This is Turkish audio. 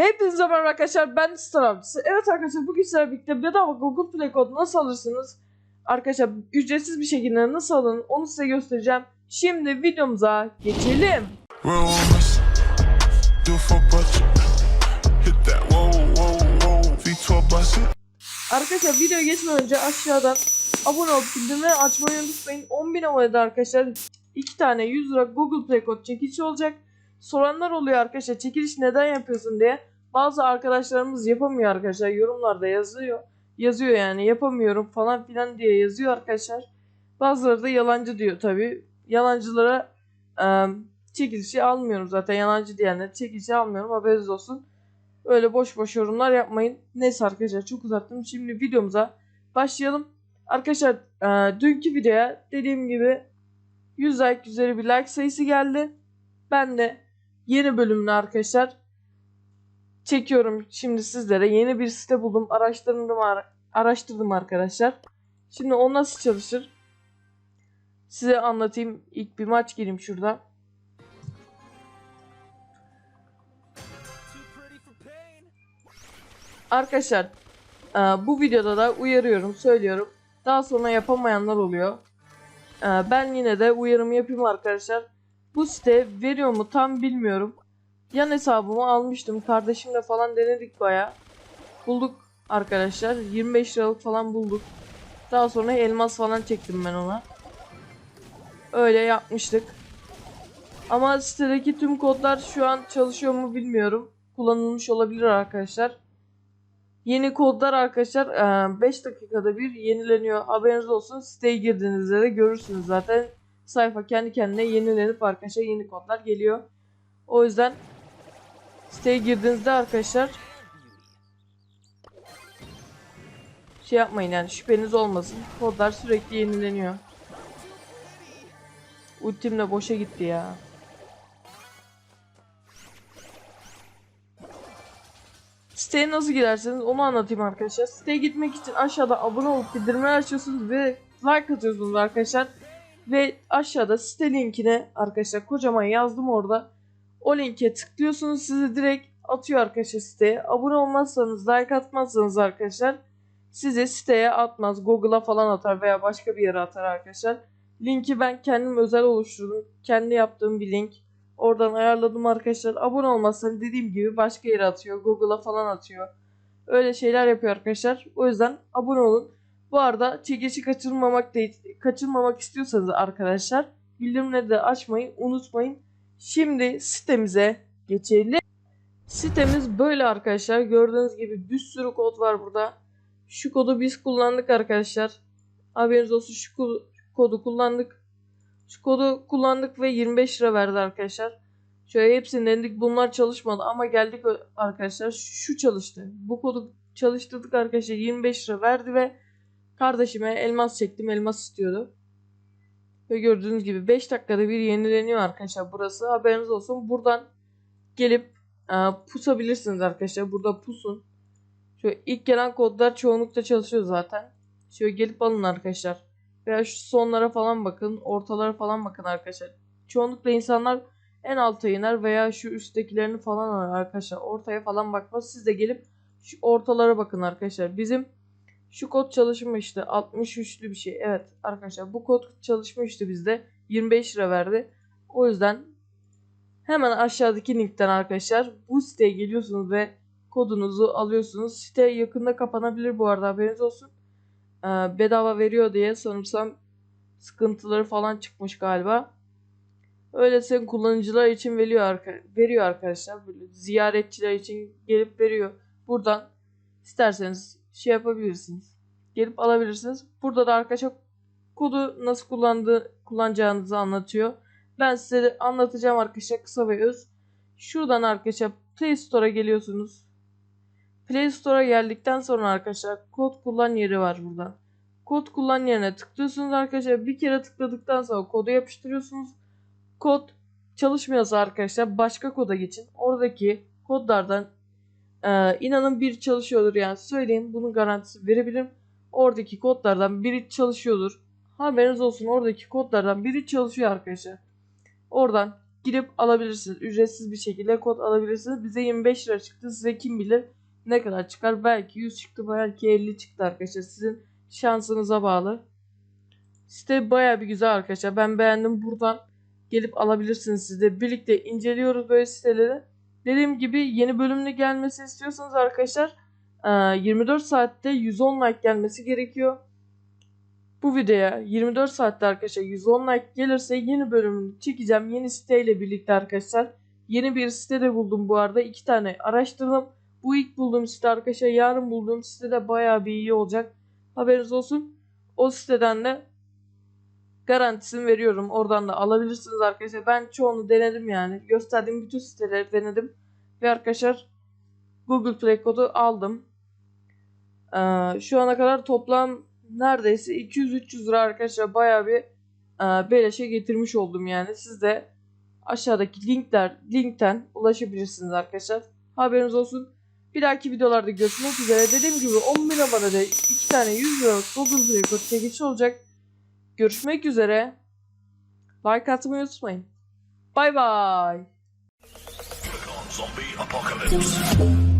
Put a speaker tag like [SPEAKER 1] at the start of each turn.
[SPEAKER 1] Hepinize merhaba arkadaşlar ben Star. Evet arkadaşlar bugün sizlerle birlikte bedava Google Play kodu nasıl alırsınız? Arkadaşlar ücretsiz bir şekilde nasıl alın onu size göstereceğim. Şimdi videomuza geçelim.
[SPEAKER 2] Real ones, do for budget. Hit that whoa, whoa, whoa. V12 bust it.
[SPEAKER 1] Arkadaşlar videoya geçmeden önce aşağıdan abone olup bildirimleri açmayı unutmayın. 10.000 abonede arkadaşlar 2 tane 100 lira Google Play kod çekilişi olacak. Soranlar oluyor arkadaşlar çekiliş neden yapıyorsun diye. Bazı arkadaşlarımız yapamıyor arkadaşlar yorumlarda yazıyor. Yazıyor yani yapamıyorum falan filan diye yazıyor arkadaşlar. Bazıları da yalancı diyor tabi. Yalancılara e, çekilişi almıyorum zaten. Yalancı diyenler çekilişi almıyorum haberiniz olsun. Öyle boş boş yorumlar yapmayın. Neyse arkadaşlar çok uzattım. Şimdi videomuza başlayalım. Arkadaşlar e, dünkü videoya dediğim gibi 100 like üzeri bir like sayısı geldi. Ben de yeni bölümünü arkadaşlar çekiyorum şimdi sizlere. Yeni bir site buldum. Araştırdım, ara- araştırdım arkadaşlar. Şimdi o nasıl çalışır? Size anlatayım. İlk bir maç gireyim şurada. Arkadaşlar e, bu videoda da uyarıyorum, söylüyorum. Daha sonra yapamayanlar oluyor. E, Ben yine de uyarımı yapayım arkadaşlar. Bu site veriyor mu tam bilmiyorum. Yan hesabımı almıştım. Kardeşimle falan denedik baya. Bulduk arkadaşlar. 25 liralık falan bulduk. Daha sonra elmas falan çektim ben ona. Öyle yapmıştık. Ama sitedeki tüm kodlar şu an çalışıyor mu bilmiyorum. Kullanılmış olabilir arkadaşlar. Yeni kodlar arkadaşlar 5 dakikada bir yenileniyor. Haberiniz olsun. Siteye girdiğinizde de görürsünüz zaten. Sayfa kendi kendine yenilenip arkadaşlar yeni kodlar geliyor. O yüzden siteye girdiğinizde arkadaşlar şey yapmayın yani şüpheniz olmasın. Kodlar sürekli yenileniyor. Ultim de boşa gitti ya. Siteye nasıl girerseniz onu anlatayım arkadaşlar. Siteye gitmek için aşağıda abone olup bildirimleri açıyorsunuz ve like atıyorsunuz arkadaşlar. Ve aşağıda site linkine arkadaşlar kocaman yazdım orada. O linke tıklıyorsunuz sizi direkt atıyor arkadaşlar siteye. Abone olmazsanız like atmazsanız arkadaşlar sizi siteye atmaz. Google'a falan atar veya başka bir yere atar arkadaşlar. Linki ben kendim özel oluşturdum. Kendi yaptığım bir link. Oradan ayarladım arkadaşlar. Abone olmazsanız dediğim gibi başka yere atıyor. Google'a falan atıyor. Öyle şeyler yapıyor arkadaşlar. O yüzden abone olun. Bu arada çekişi kaçırmamak kaçırmamak istiyorsanız arkadaşlar bildirimleri de açmayı unutmayın. Şimdi sitemize geçelim. Sitemiz böyle arkadaşlar. Gördüğünüz gibi bir sürü kod var burada. Şu kodu biz kullandık arkadaşlar. Haberiniz olsun şu kodu, kullandık. Şu kodu kullandık ve 25 lira verdi arkadaşlar. Şöyle hepsini denedik. Bunlar çalışmadı ama geldik arkadaşlar. Şu çalıştı. Bu kodu çalıştırdık arkadaşlar. 25 lira verdi ve kardeşime elmas çektim. Elmas istiyordu. Ve gördüğünüz gibi 5 dakikada bir yenileniyor arkadaşlar burası. Haberiniz olsun. Buradan gelip e, pusabilirsiniz arkadaşlar. Burada pusun. Şöyle ilk gelen kodlar çoğunlukla çalışıyor zaten. Şöyle gelip alın arkadaşlar. Veya şu sonlara falan bakın. Ortalara falan bakın arkadaşlar. Çoğunlukla insanlar en alta iner veya şu üsttekilerini falan alır arkadaşlar. Ortaya falan bakmaz. Siz de gelip şu ortalara bakın arkadaşlar. Bizim şu kod çalışmıştı. 63'lü bir şey. Evet arkadaşlar bu kod çalışmıştı bizde. 25 lira verdi. O yüzden hemen aşağıdaki linkten arkadaşlar bu siteye geliyorsunuz ve kodunuzu alıyorsunuz. Site yakında kapanabilir bu arada haberiniz olsun. Ee, bedava veriyor diye sanırsam sıkıntıları falan çıkmış galiba. Öyle sen kullanıcılar için veriyor, arka veriyor arkadaşlar. Böyle ziyaretçiler için gelip veriyor. Buradan isterseniz şey yapabilirsiniz. Gelip alabilirsiniz. Burada da arkadaşlar kodu nasıl kullandığı, kullanacağınızı anlatıyor. Ben size anlatacağım arkadaşlar kısa ve öz. Şuradan arkadaşlar Play Store'a geliyorsunuz. Play Store'a geldikten sonra arkadaşlar kod kullan yeri var burada. Kod kullan yerine tıklıyorsunuz arkadaşlar. Bir kere tıkladıktan sonra kodu yapıştırıyorsunuz. Kod çalışmıyorsa arkadaşlar başka koda geçin. Oradaki kodlardan e, inanın bir çalışıyordur yani söyleyeyim bunun garantisi verebilirim. Oradaki kodlardan biri çalışıyordur. Haberiniz olsun oradaki kodlardan biri çalışıyor arkadaşlar. Oradan girip alabilirsiniz. Ücretsiz bir şekilde kod alabilirsiniz. Bize 25 lira çıktı. Size kim bilir ne kadar çıkar. Belki 100 çıktı, belki 50 çıktı arkadaşlar. Sizin şansınıza bağlı. Site baya bir güzel arkadaşlar. Ben beğendim. Buradan gelip alabilirsiniz siz de. Birlikte inceliyoruz böyle siteleri. Dediğim gibi yeni bölümde gelmesi istiyorsanız arkadaşlar eee, 24 saatte 110 like gelmesi gerekiyor. Bu videoya 24 saatte arkadaşlar 110 like gelirse yeni bölümünü çekeceğim. Yeni siteyle birlikte arkadaşlar. Yeni bir site de buldum bu arada. iki tane araştırdım. Bu ilk bulduğum site arkadaşlar yarın bulduğum site de bayağı bir iyi olacak. Haberiniz olsun. O siteden de garantisini veriyorum. Oradan da alabilirsiniz arkadaşlar. Ben çoğunu denedim yani. Gösterdiğim bütün siteleri denedim. Ve arkadaşlar Google Play kodu aldım. Ee, şu ana kadar toplam neredeyse 200-300 lira arkadaşlar bayağı bir e, beleşe getirmiş oldum yani. Siz de aşağıdaki linkler linkten ulaşabilirsiniz arkadaşlar. Haberiniz olsun. Bir dahaki videolarda görüşmek üzere. Dediğim gibi 10 bin abonede 2 tane 100 lira Google Play kod çekişi olacak. Görüşmek üzere. Like atmayı unutmayın. Bay bay.
[SPEAKER 2] Zombie apocalypse.